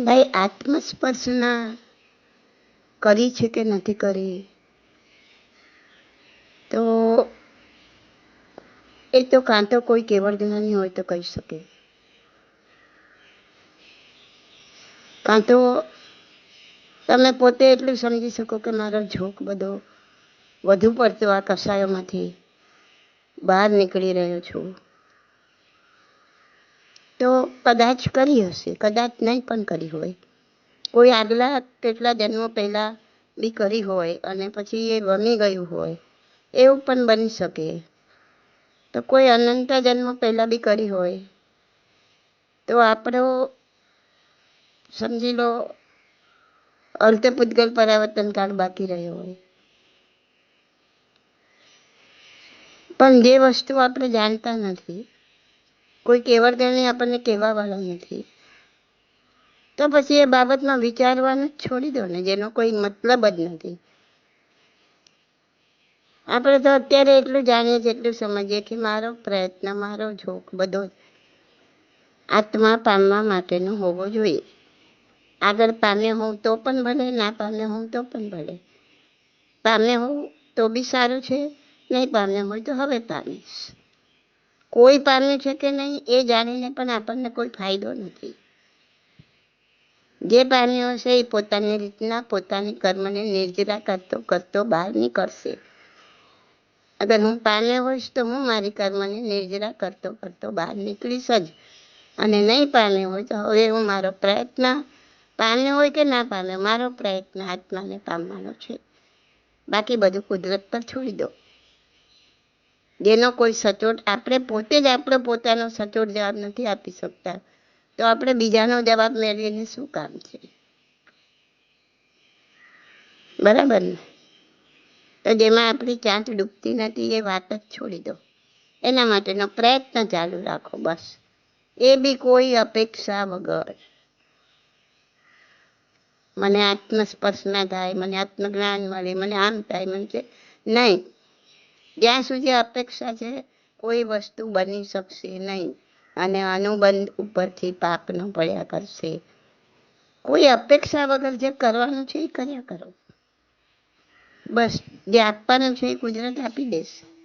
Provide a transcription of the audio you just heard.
ભાઈ, આત્મસ્પર્શના કરી છે કે નથી કરી? તો એ તો કાં તો કોઈ કેવળ જ્ઞાની હોય તો કહી શકે. કાં તો તમે પોતે એટલું સમજી શકો કે મારો ઝોક બધો વધુ પડતો આ કસાયોમાંથી બહાર નીકળી રહ્યો છું. તો કદાચ કરી હશે, કદાચ નહીં પણ કરી હોય. કોઈ આગલા કેટલા જન્મો પહેલાં બી કરી હોય અને પછી એ વમી ગયું હોય, એવું પણ બની શકે. તો કોઈ અનંત જન્મ પહેલાં બી કરી હોય, તો આપણો સમજી લો અર્ધપૂતગલ પરાવર્તન કાળ બાકી રહ્યો હોય. પણ જે વસ્તુ આપણે જાણતા નથી કોઈ કેવળ તેને આપણને કહેવાવાળો નથી. તો પછી એ બાબતમાં વિચારવાનું છોડી દો ને, જેનો કોઈ મતલબ જ નથી. આપણે તો અત્યારે એટલું જાણીએ છીએ, એટલું સમજીએ કે મારો પ્રયત્ન, મારો જોક બધો આત્મા પામવા માટેનો હોવો જોઈએ. આગળ પામે હોઉં તો પણ ભલે, ના પામે હોઉં તો પણ ભલે. પામે હોઉં તો બી સારું છે, નહીં પામે હોય તો હવે પામીશ. કોઈ પામ્યું છે કે નહીં એ જાણીને પણ આપણને કોઈ ફાયદો નથી. જે પામ્યો હશે એ પોતાની રીતના, પોતાની કર્મને નિર્જરા કરતો કરતો બહાર નીકળશે. અગર હું પામ્યો હોઈશ તો હું મારી કર્મને નિર્જરા કરતો કરતો બહાર નીકળીશ જ. અને નહીં પામ્યો હોય તો હવે હું મારો પ્રયત્ન પામ્યો હોય કે ના પામ્યો, મારો પ્રયત્ન આત્માને પામવાનો છે. બાકી બધું કુદરત પર છોડી દો. જેનો કોઈ સચોટ, આપણે પોતે જ આપણો પોતાનો સચોટ જવાબ નથી આપી શકતા. તો આપણે બીજાનો જવાબ મેળવીને શું કામ છે? બરાબર ને? તો જેમાં આપણી ચાંચ ડૂબતી નથી એ વાત જ છોડી દો. એના માટેનો પ્રયત્ન ચાલુ રાખો બસ. એ બી કોઈ અપેક્ષા વગર. મને આત્મસ્પર્શ ના થાય, મને આત્મજ્ઞાન મળે, મને આમ થાય, મને નહીં. જ્યાં સુધી અપેક્ષા છે, કોઈ વસ્તુ બની શકશે નહીં. અને અનુબંધ ઉપરથી પાપ ન પડ્યા કરશે. કોઈ અપેક્ષા વગર જે કરવાનું છે એ કર્યા કરો. બસ, જે આપવાનું છે એ કુદરત આપી દેશે.